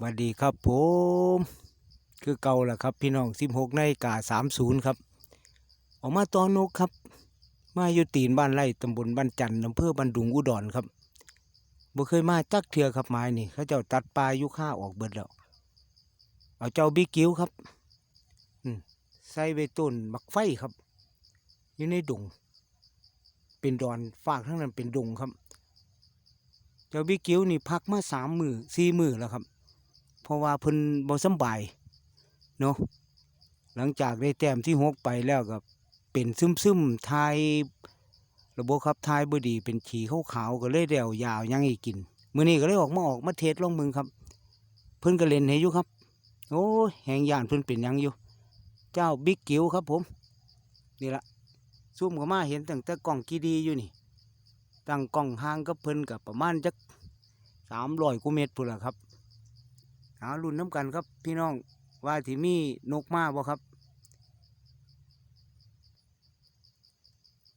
สวัสดีครับผม คือเก่าแหละครับ พี่น้อง16นกาฬิกา30ครับ ออกมาตอนนกครับ มาอยู่ตีนบ้านไร่ตำบลบ้านจันทร์อำเภอบันดุงอุดรครับบ่เคยมาจักเทือครับไม้นี่ เขาเจ้าตัดปลายุค่าออกเบิดแล้วเอาเจ้าบิ๊กิ้วครับอืใส่ไว้ต้นบักไฟครับ อยู่ในดง เป็นดอนฝากทั้งนั้นเป็นดงครับ เจ้าบิ๊กิ้วนี่พักมาสามมือสี่มือแล้วครับ เพราะว่าเพิ่นบ่สำบายเนาะหลังจากได้แต้มที่หกไปแล้วก็เป็นซึมซึมทายระบบขับทายบดีเป็นฉี่ขาวๆก็เลยเดี่ยวยาวยังอีกกินมือนี้ก็เลยออกมาออกมาเทสลองมึงครับ เพิ่นก็เล่นให้อยู่ครับ โอ้แหงย่านเพิ่นเป็นยังอยู่ เจ้าบิ๊กกิ้วครับผมนี่ละซูมเข้ามาเห็นตั้งแต่กล้องกีดีอยู่นี่ตั้งกล้องห่างกับเพิ่นกับประมาณจักสามร้อยกว่าเมตรพุ่นละครับ หารุ่นน้ำกันครับพี่น้องว่าที่มีนกมาบ่ครับ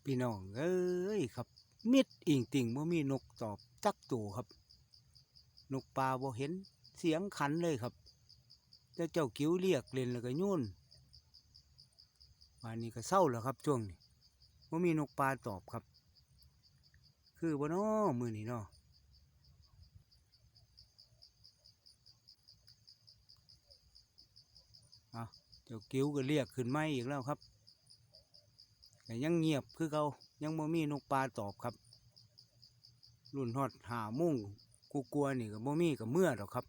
พี่น้องเอ้ยครับ มิดอิงติ่งบ่มีนกตอบจักตัวครับ นกป่าบ่เห็นเสียงขันเลยครับเจ้าเจ้ากิ้วเรียกเล่นแล้วก็โยนวันนี้ก็เศร้าแล้วครับช่วงนี้บ่มีนกป่าตอบครับ คือบ่น้อมือนี้เนาะ เจ้ากิ้วก็เรียกขึ้นไม่อีกแล้วครับแต่ยังเงียบคือเขายังบ่มีนกปลาตอบครับ รุ่นฮอดหามุ่งกูกลัวนี่ก็บ่มีกับเมื่อหรอกครับ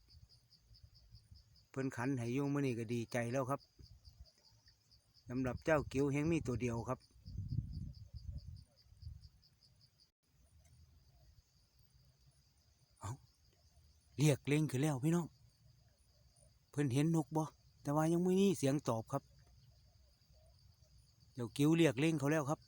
เพิ่นขันให้ยุ่มื้อนี้ก็ดีใจแล้วครับสำหรับเจ้ากิ้วแห่งมีตัวเดียวครับเอาเรียกเล่งขึ้นแล้วพี่น้องเพิ่นเห็นนกบ่ แต่ว่ายังไม่มีเสียงตอบครับ เดี๋ยวกิ้วเรียกเล่งเขาแล้วครับ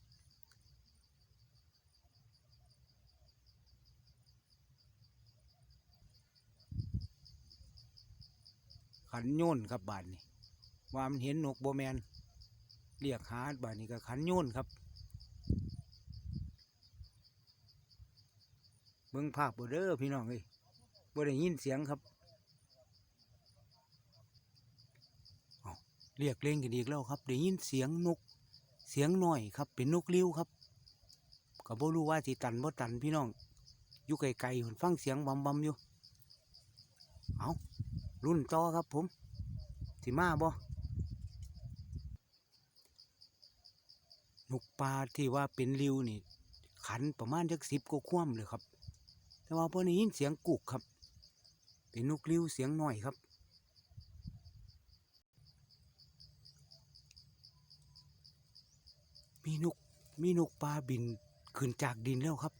ขันโยนครับบานนี้ว่ามันเห็นนกโบแมนเรียกหาบานนี้ก็ขันโยนครับเบิ่งภาพบ่เด้อพี่น้องเอ้ยบ่ได้ยินเสียงครับ เรียกเล่งกันอีกแล้วครับได้ยินเสียงนก เสียงหน่อยครับ เป็นนกเลี้ยวครับก็บ่รู้ว่าสิตันบ่ตันพี่น้องอยู่ไกลๆห็นฟังเสียงบำบำอยู่ เอารุ่นต่อครับผมสิมาบ่นกปลาที่ว่าเป็นริวนี่ ขันประมาณจักสิบก็คว่ำเลยครับ แต่ว่าพอได้ยินเสียงกุกครับ เป็นนกริวเสียงหน่อยครับ มีนก มีนกปลาบินขึ้นจากดินแล้วครับ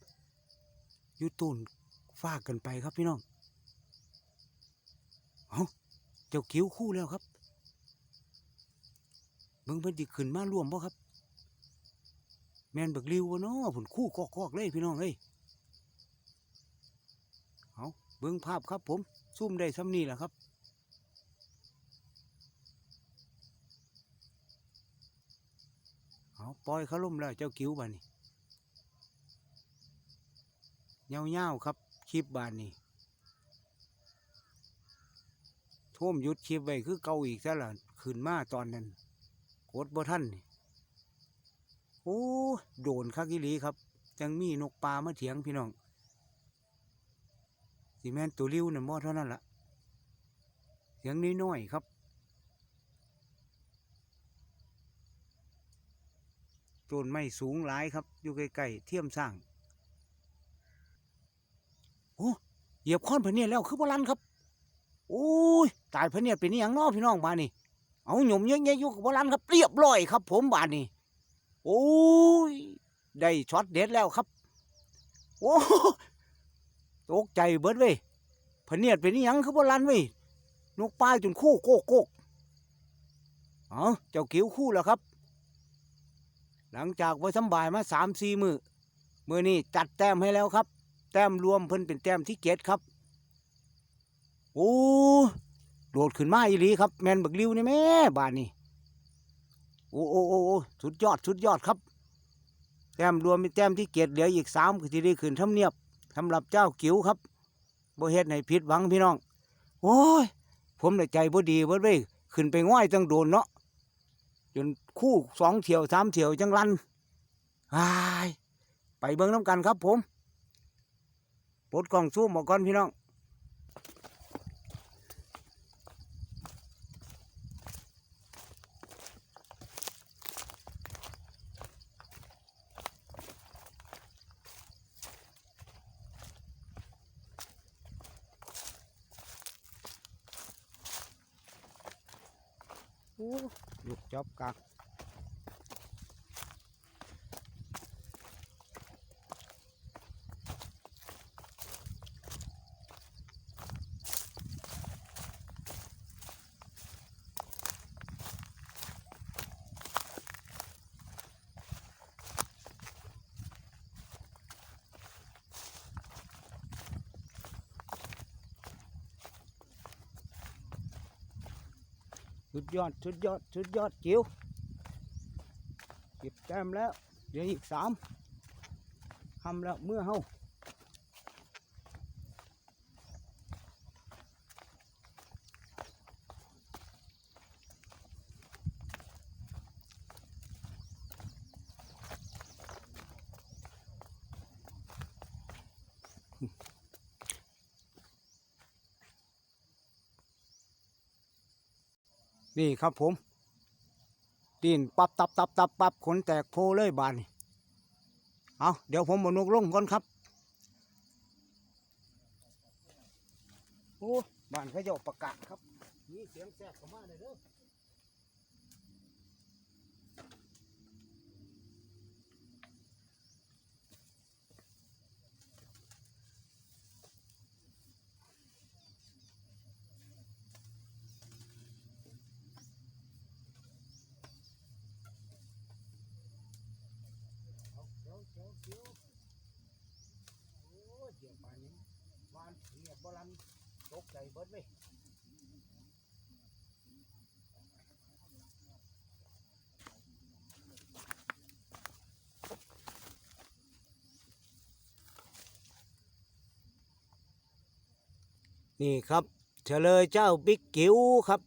อยุต้นฟากกันไปครับพี่น้องเอาเจ้ากิ้วคู่แล้วครับเบิ่งเพิ่นสิขึ้นมาร่วมบ่ครับ แมนบิกริวบ่เนาะผลคู่กอกๆเลยพี่น้องเอ้ยเอาเบิ่งภาพครับผม ซูมได้ซ้ำนี่แหละครับ เอาปล่อยเขาล่มแล้วเจ้ากิ้วบานนี่เงาๆครับคลิปบานนี่ท่วมหยุดคลิปไว้คือเกาอีกซะละขึ้นมาตอนนั้นกดบ่ท่านนี่โอ้โดนคักอีหลีครับจังมีนกปลามาเถียงพี่น้องสิแมนตัวริ้วน่ะบ่เท่านั้นละเสียงน้อยๆครับ ต้นไม้สูงหลายครับ อยู่ใกล้ๆเทียมสร้างโอ้เหยียบค้อนพเนียดแล้วคือโบราณครับ โอ้ยตายพเนียดเป็นอหย่างน้อพี่น้องบ้านนี่เอาหยมเยอะๆอยู่บโบราณครับเรียบร้อยครับ ผมบ้านนี่โอ้ยได้ช็อตเด็ดแล้วครับ โอ้ตกใจเบิดเว้ยพเนียดเป็นอหย่างคือโบราณเว้ยนกปลาจนคู่โกกโกกเอาเจ้ากิ้วคู่แล้วครับ หลังจากว่าสำบายมาสามสี่มือมือนี้จัดแต้มให้แล้วครับ แต้มรวมเพิ่นเป็นแต้มที่เกตครับ โอ้โดดขึ้นมาอีหลีครับ แมนบักริวนี่แม่บานนี่โอ้โอ้โอ้สุดยอดสุดยอดครับ แต้มรวมเป็นแต้มที่เกตเหลืออีกสามก็จะได้ขึ้นทำเนียบสำหรับเจ้ากิ๋วครับโบเฮ็ดให้ผิดหวังพี่น้อง โอ้ย ผมน่ะใจบ่ดีเบิดเว้ยขึ้นไปง่อยตั้งโดนเนาะ จนคู่สองเที่ยวสามเที่ยวจังลันไปเบิ้งน้ำกันครับผมปลดกล่องซูมอกก่อนพี่น้อง ลูกจอบกัก สุดยอดสุดยอดสุดยอดจิ๋วเก็บแต้มแล้ว เหลืออีกสามทำแล้วเมื่อเฮา นี่ครับผมตีนปับตับตับตับปับขนแตกโพเลยบานนี่เอาเดี๋ยวผมบนกลงก่อนครับโอ้บ้านเขาเจะประกาศครับ นี่เสียงแทรกเข้ามาเลยเด้อ เดี๋ยวเดี๋ยวโอ้เดี๋ยวป่านนี้วานเงียบบอลันตกใจเบิดเลยนี่ครับเฉลยเจ้าบิ๊กกิ๋วครับ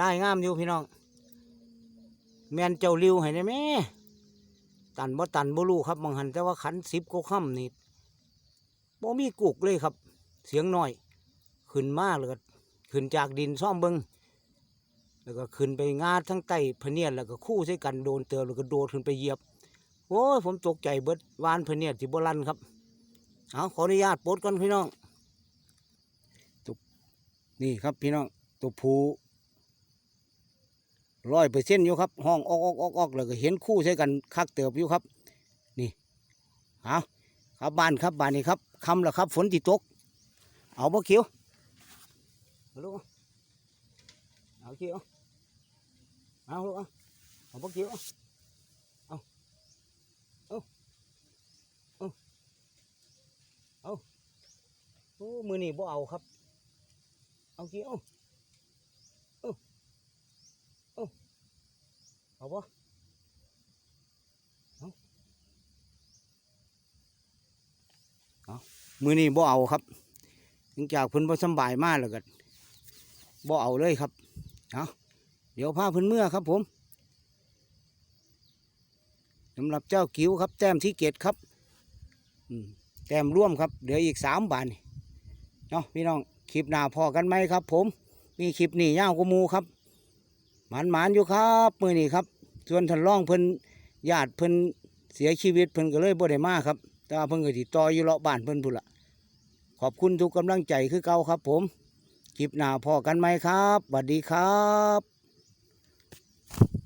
ลายงามอยู่พี่น้อง แมนเจ้าริวให้ได้ไหม ตันบ่ตันบ่รู้ครับบางหันแต่ว่าขันสิบก็ค่ำนี่บ่มีกุกเลยครับ เสียงน้อย ขึ้นมาแล้วก็ขึ้นจากดินซ่อมเบิงแล้วก็ขึ้นไปงาทั้งใต้พเนียดแล้วก็คู่ใส่กันโดนเตือแล้วก็โดดขึ้นไปเหยียบโอ้ยผมตกใจเบิดวานพเนียดที่บ่ลันครับเอาขออนุญาตปลดก่อนพี่น้องตัวนี่ครับพี่น้องตัวผู ร้อยเปอร์เซ็นต์อยู่ครับห้องออกออกออกออกแล้วก็เห็นคู่ใช้กันคักเติบอยู่ครับ นี่เอาครับบ้านครับบ้านนี้ครับคำล้วครับ ฝนติตก เอาบ่เขียวเอาลูกเอาเอาเขียวเอาลูกเอาเอาบ่เขียวเอาเอาเอาเอาโอ้มือนี่บ่เอาครับ เอาเขียวเอาเอา เอาบ่เอาเอามือนี่บ่เอาครับหลังจากเพิ่นบ่สบายมากแล้วก็บ่เอาเลยครับเอาเดี๋ยวพาเพิ่นเมื่อครับผมสำหรับเจ้ากิ๋วครับ แต้มที่เกตครับแต้มร่วมครับ เหลืออีกสามบาทเนาะพี่น้องคลิปหน้าพอกันไหมครับ ผม มีคลิปนี้ยาวกว่าหมูครับ หมานหมานอยู่ครับมือนี้ครับ ส่วนท่านร่องเพิ่นญาติเพิ่นเสียชีวิตเพิ่นก็เลยบ่ได้มาครับ แต่ว่าเพิ่นก็ติดต่ออยู่เลาะบ้านเพิ่นพุ่นละขอบคุณทุกกำลังใจคือเก่าครับ ผมคลิปหน้าพอกันไหมครับสวัสดีครับ